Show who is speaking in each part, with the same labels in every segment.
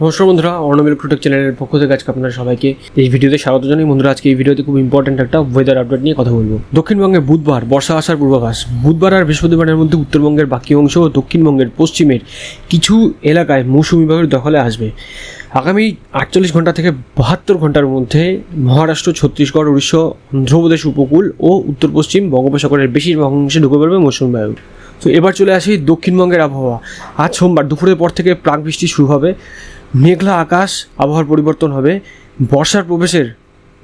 Speaker 1: নমস্কার বন্ধুরা অর্ণবিল ক্রুটেক চ্যানেলের পক্ষ থেকে আজকে আপনারা সবাইকে এই ভিডিওতে স্বাগত জানাই। বন্ধুরা, আজকে এই ভিডিওতে খুব ইম্পর্টেন্ট একটা ওয়েদার আপডেট নিয়ে কথা বলব। দক্ষিণবঙ্গে বুধবার, বর্ষা আসার পূর্বাভাস। বুধবার আর বৃহস্পতিবারের মধ্যে উত্তরবঙ্গের বাকি অংশ ও দক্ষিণবঙ্গের পশ্চিমের কিছু এলাকায় মৌসুমি বিভাগের দখলে আসবে। আগামী আটচল্লিশ ঘণ্টা থেকে বাহাত্তর ঘণ্টার মধ্যে মহারাষ্ট্র, ছত্তিশগড়, উড়িষ্যা, অন্ধ্রপ্রদেশ উপকূল ও উত্তর পশ্চিম বঙ্গোপসাগরের বেশিরভাগ অংশে ঢুকে পড়বে মৌসুমি বায়ু। তো এবার চলে আসি দক্ষিণবঙ্গের আবহাওয়া। আজ সোমবার দুপুরের পর থেকে প্রাক বৃষ্টি শুরু হবে। মেঘলা আকাশ, আবহাওয়ার পরিবর্তন হবে, বর্ষার প্রবেশের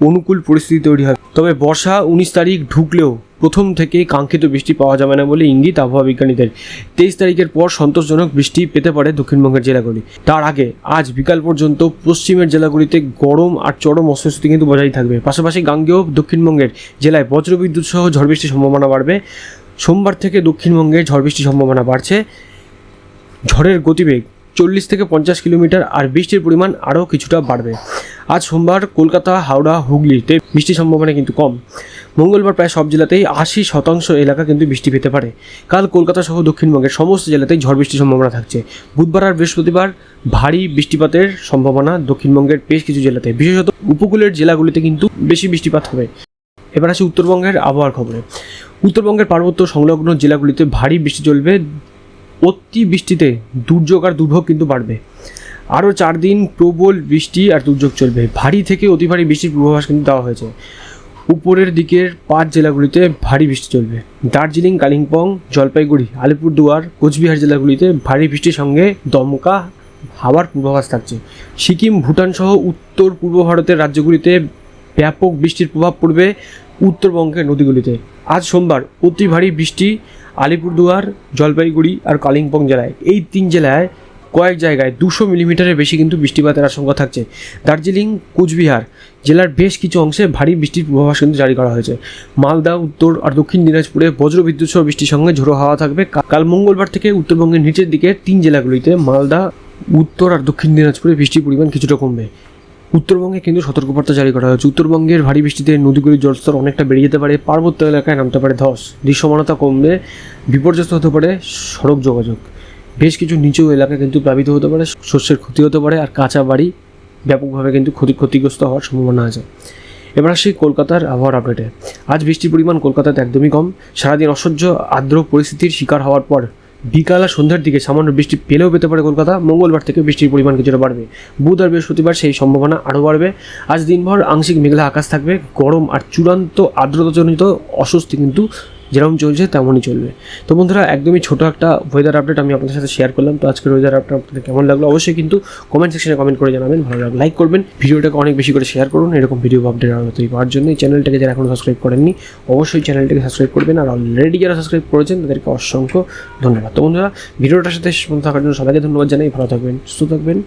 Speaker 1: অনুকূল পরিস্থিতি তৈরি হবে। তবে বর্ষা উনিশ তারিখ ঢুকলেও প্রথম থেকেই কাঙ্ক্ষিত বৃষ্টি পাওয়া যাবে না বলে ইঙ্গিত আবহাওয়া বিজ্ঞানীদের। তেইশ তারিখের পর সন্তোষজনক বৃষ্টি পেতে পারে দক্ষিণবঙ্গের জেলাগুলি। তার আগে আজ বিকাল পর্যন্ত পশ্চিমের জেলাগুলিতে গরম আর চরম অস্বস্তি কিন্তু বজায় থাকবে। পাশাপাশি গাঙ্গেয় দক্ষিণবঙ্গের জেলায় বজ্রবিদ্যুৎ সহ ঝড় বৃষ্টির সম্ভাবনা বাড়বে। সোমবার থেকে দক্ষিণবঙ্গে ঝড় বৃষ্টির সম্ভাবনা বাড়ছে। ঝড়ের গতিবেগ চল্লিশ থেকে পঞ্চাশ কিলোমিটার আর বৃষ্টির পরিমাণ আরও কিছুটা বাড়বে। আজ সোমবার কলকাতা, হাওড়া, হুগলিতে বৃষ্টির সম্ভাবনা কিন্তু কম। মঙ্গলবার প্রায় সব জেলাতেই আশি শতাংশ এলাকা কিন্তু বৃষ্টি পেতে পারে। কাল কলকাতা সহ দক্ষিণবঙ্গের সমস্ত জেলাতেই ঝড় বৃষ্টির সম্ভাবনা থাকছে। বুধবার আর বৃহস্পতিবার ভারী বৃষ্টিপাতের সম্ভাবনা দক্ষিণবঙ্গের বেশ কিছু জেলাতে। বিশেষত উপকূলের জেলাগুলিতে কিন্তু বেশি বৃষ্টিপাত হবে। এবার আসি উত্তরবঙ্গের আবহাওয়ার খবরে। উত্তরবঙ্গের পার্বত্য সংলগ্ন জেলাগুলিতে ভারী বৃষ্টি চলবে। অতি বৃষ্টিতে দুর্যোগ আর দুর্ভোগ কিন্তু বাড়বে। আরও চার দিন প্রবল বৃষ্টি আর দুর্যোগ চলবে। ভারী থেকে অতি ভারী বৃষ্টির পূর্বাভাস কিন্তু দেওয়া হয়েছে। উপরের দিকের পাঁচ জেলাগুলিতে ভারী বৃষ্টি চলবে। দার্জিলিং, কালিম্পং, জলপাইগুড়ি, আলিপুরদুয়ার, কোচবিহার জেলাগুলিতে ভারী বৃষ্টির সঙ্গে দমকা হাওয়ার পূর্বাভাস থাকছে। সিকিম, ভুটান সহ উত্তর পূর্ব ভারতের রাজ্যগুলিতে ব্যাপক বৃষ্টির প্রভাব পড়বে উত্তরবঙ্গের নদীগুলিতে। আজ সোমবার অতি ভারী বৃষ্টি আলিপুরদুয়ার, জলপাইগুড়ি আর কালিম্পং জেলায়। এই তিন জেলায় কয়েক জায়গায় দুশো মিলিমিটারের বেশি কিন্তু বৃষ্টিপাতের আশঙ্কা থাকছে। দার্জিলিং, কুচবিহার জেলার বেশ কিছু অংশে ভারী বৃষ্টির পূর্বাভাস কিন্তু জারি করা হয়েছে। মালদা, উত্তর আর দক্ষিণ দিনাজপুরে বজ্রবিদ্যুৎ সহ বৃষ্টির সঙ্গে ঝোড়ো হাওয়া থাকবে। কাল মঙ্গলবার থেকে উত্তরবঙ্গের নিচের দিকে তিন জেলাগুলিতে মালদা, উত্তর আর দক্ষিণ দিনাজপুরে বৃষ্টির পরিমাণ কিছুটা কমবে। উত্তরবঙ্গে কিন্তু সতর্কবার্তা জারি করা হয়েছে। উত্তরবঙ্গের ভারী বৃষ্টিতে নদীগুলির জলস্তর অনেকটা বেড়ে যেতে পারে। পার্বত্য এলাকায় নামতে পারে ধস। দৃশ্যমানতা কমবে বিপর্যস্ত হতে পারে সড়ক যোগাযোগ। বেশ কিছু নিচু এলাকা কিন্তু প্লাবিত হতে পারে, শস্যের ক্ষতি হতে পারে, আর কাঁচা বাড়ি ব্যাপকভাবে কিন্তু ক্ষতি ক্ষতিগ্রস্ত হওয়ার সম্ভাবনা আছে। এবার আসি কলকাতার আবহাওয়ার আপডেটে আজ বৃষ্টির পরিমাণ কলকাতাতে একদমই কম। সারাদিন অসহ্য, আর্দ্র পরিস্থিতির শিকার হওয়ার পর বিকাল আর সন্ধ্যার দিকে সামান্য বৃষ্টি পেলেও পেতে পারে কলকাতা। মঙ্গলবার থেকে বৃষ্টির পরিমাণ কিছুটা বাড়বে। বুধ আর বৃহস্পতিবার সেই সম্ভাবনা আরও বাড়বে। আজ দিনভর আংশিক মেঘলা আকাশ থাকবে। গরম আর চূড়ান্ত আর্দ্রতাজনিত অস্বস্তি কিন্তু যেরকম চলছে তেমনই চলবে। তো বন্ধুরা, একদমই ছোটো একটা ওয়েদার আপডেট আমি আপনাদের সাথে শেয়ার করলাম। তো আজকের ওয়েদার আপডেট আপনাদের কেমন লাগল অবশ্যই কিন্তু কমেন্ট সেকশনে কমেন্ট করে জানাবেন, ভালো লাগলে লাইক করবেন। ভিডিওটাকে অনেক বেশি করে শেয়ার করুন, এরকম ভিডিও আপডেট আরও তৈরি পাওয়ার জন্য চ্যানেলটাকে যারা এখনও সাবস্ক্রাইব করেননি, অবশ্যই চ্যানেলটাকে সাবস্ক্রাইব করবেন। আর অলরেডি যারা সাবস্ক্রাইব করেছেন, তাদেরকে অসংখ্য ধন্যবাদ। তো বন্ধুরা, ভিডিওটার সাথে থাকার জন্য সবাইকে ধন্যবাদ জানাই। ভালো থাকবেন, সুস্থ থাকবেন।